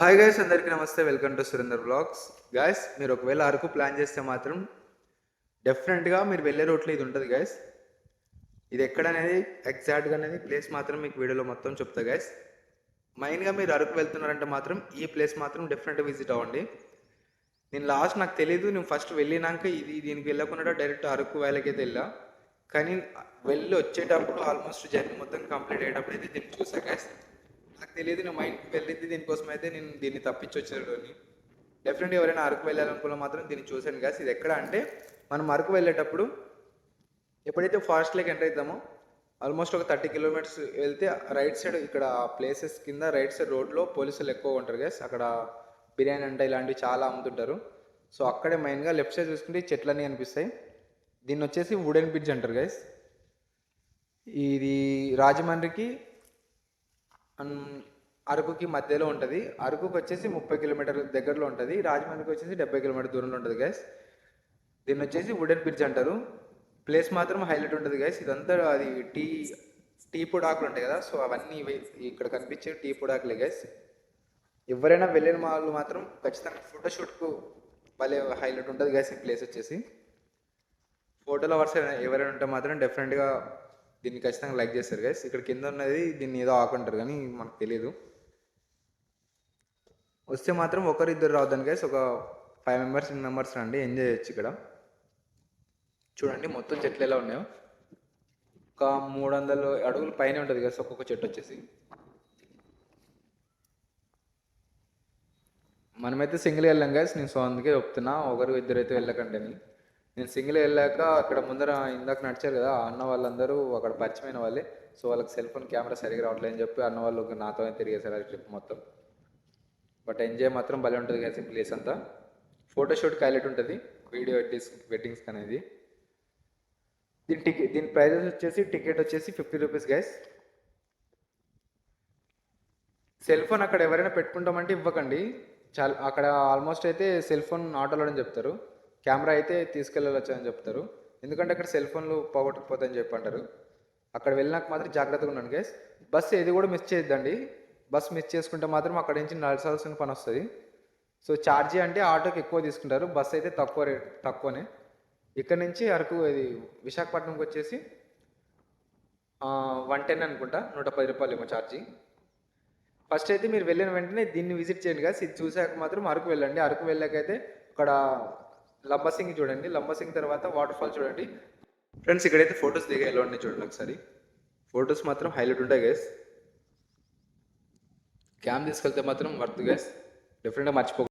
Hi guys అందరికీ నమస్తే. Welcome to Surender blogs guys మీరు ఒకవేళ అరకు ప్లాన్ చేస్తే మాత్రం డెఫినెట్గా మీరు వెళ్ళే రూట్లో ఇది ఉంటుంది గైస్ ఇది ఎక్కడ అనేది ఎగ్జాక్ట్గా అనేది ప్లేస్ మాత్రం మీకు వీడియోలో మొత్తం చెప్తా గైస్ మెయిన్గా మీరు అరకు వెళ్తున్నారంటే మాత్రం ఈ ప్లేస్ మాత్రం డెఫినెట్గా విజిట్ అవ్వండి. నేను లాస్ట్ నాకు తెలియదు నేను ఫస్ట్ వెళ్ళినాక ఇది దీనికి వెళ్ళకుండా డైరెక్ట్ అరకు వేలకైతే వెళ్ళా. కానీ వెళ్ళి వచ్చేటప్పుడు ఆల్మోస్ట్ జర్నీ మొత్తం కంప్లీట్ అయ్యేటప్పుడు అయితే దీన్ని చూసా గైస్ తెలియదు నేను మైండ్కి వెళ్ళింది దీనికోసం అయితే నేను దీన్ని తప్పించొచ్చాడు అని డెఫినెట్గా ఎవరైనా అరకు వెళ్ళాలనుకున్న మాత్రం దీన్ని చూసాను గాస్ ఇది ఎక్కడ అంటే మనం అరకు వెళ్ళేటప్పుడు ఎప్పుడైతే ఫారెస్ట్లోకి ఎంటర్ అవుతామో ఆల్మోస్ట్ ఒక థర్టీ కిలోమీటర్స్ వెళ్తే రైట్ సైడ్ ఇక్కడ ప్లేసెస్ కింద రైట్ సైడ్ రోడ్లో పోలీసులు ఎక్కువ ఉంటారు గైస్ అక్కడ బిర్యానీ అంటే ఇలాంటివి చాలా అమ్ముతుంటారు. సో అక్కడే మెయిన్గా లెఫ్ట్ సైడ్ చూసుకుంటే ఈ చెట్లన్నీ అనిపిస్తాయి. దీన్ని వచ్చేసి వుడెన్ బ్రిడ్జ్ అంటారు గైస్ ఇది రాజమండ్రికి అండ్ అరకుకి మధ్యలో ఉంటుంది. అరకుకి వచ్చేసి ముప్పై కిలోమీటర్ దగ్గరలో ఉంటుంది. రాజమండ్రికి వచ్చేసి డెబ్బై కిలోమీటర్ దూరంలో ఉంటుంది గ్యాస్ దీన్ని వచ్చేసి వుడెన్ బ్రిడ్జ్ అంటారు. ప్లేస్ మాత్రం హైలైట్ ఉంటుంది గ్యాస్ ఇదంతా అది టీ టీ పొడాకులు ఉంటాయి కదా. సో అవన్నీ ఇక్కడ కనిపించే టీ పొడాకులే గ్యాస్ ఎవరైనా వెళ్ళిన వాళ్ళు మాత్రం ఖచ్చితంగా ఫోటోషూట్కు భలే హైలైట్ ఉంటుంది గ్యాస్ ఈ ప్లేస్ వచ్చేసి. ఫోటోలో వర్స్ ఎవరైనా ఉంటే మాత్రం డెఫినెట్గా దీన్ని ఖచ్చితంగా లైక్ చేస్తారు గైస్ ఇక్కడ కింద ఉన్నది దీన్ని ఏదో ఆకుంటారు కానీ మనకు తెలియదు వస్తే మాత్రం ఒకరిద్దరు రావద్దని గైస్ ఒక ఫైవ్ మెంబర్స్ మెంబర్స్ రండి ఎంజాయ్ చేయొచ్చు ఇక్కడ. చూడండి మొత్తం చెట్లు ఎలా ఉన్నాయో. ఒక మూడు వందల అడుగుల పైన ఉంటుంది కదా ఒక్కొక్క చెట్టు వచ్చేసి. మనమైతే సింగిల్ వెళ్ళాం గైస్ నేను సో అందుకే చెప్తున్నా ఒకరు ఇద్దరు అయితే వెళ్ళకండి అని. నేను సింగిల్ వెళ్ళాక అక్కడ ముందర ఇందాక నడిచారు కదా అన్న వాళ్ళందరూ అక్కడ పరిచయమైన వాళ్ళే. సో వాళ్ళకి సెల్ ఫోన్ కెమెరా సరిగ్గా రావట్లేదు అని చెప్పి అన్న వాళ్ళు నాతో తిరిగేశారు ఆ ట్రిప్ మొత్తం. బట్ ఎంజాయ్ మాత్రం భలే ఉంటుంది కదా ప్లేస్ అంతా. ఫోటోషూట్కి హైలైట్ ఉంటుంది. వీడియో వెడ్డింగ్స్ వెడ్డింగ్స్కి అనేది. దీని టికెట్ దీని ప్రైజెస్ వచ్చేసి టికెట్ వచ్చేసి fifty rupees guys cell phone అక్కడ ఎవరైనా పెట్టుకుంటామంటే ఇవ్వకండి. చాలా అక్కడ ఆల్మోస్ట్ అయితే సెల్ ఫోన్ ఆటోలో అని చెప్తారు. కెమెరా అయితే తీసుకెళ్ళవచ్చు అని చెప్తారు. ఎందుకంటే అక్కడ సెల్ ఫోన్లు పోగొట్టకపోతాయని చెప్పి అంటారు అక్కడ వెళ్ళినాక మాత్రం జాగ్రత్తగా ఉండండి గైస్ బస్సు ఏది కూడా మిస్ చేయొద్దండి. బస్సు మిస్ చేసుకుంటే మాత్రం అక్కడ నుంచి నడచాల్సిన పని వస్తుంది. సో ఛార్జీ అంటే ఆటోకి ఎక్కువ తీసుకుంటారు. బస్సు అయితే తక్కువ రేట్ తక్కువనే. ఇక్కడ నుంచి అరకు ఇది విశాఖపట్నంకి వచ్చేసి వన్ టెన్ అనుకుంటా. నూట పది రూపాయలు ఏమో ఛార్జీ ఫస్ట్ అయితే మీరు వెళ్ళిన వెంటనే దీన్ని విజిట్ చేయండి కదా ఇది చూసాక మాత్రం అరకు వెళ్ళండి. అరకు వెళ్ళాకైతే అక్కడ లంబసింగ్ చూడండి లంబసింగ్ తర్వాత వాటర్ ఫాల్ చూడండి. ఫ్రెండ్స్ ఇక్కడైతే ఫొటోస్ దిగా ఎలా ఉన్నాయి చూడండి ఒకసారి. ఫొటోస్ మాత్రం హైలైట్ ఉంటాయి గైస్ క్యామ్ తీసుకెళ్తే మాత్రం వర్త్ గైస్ డెఫినెట్గా మర్చిపో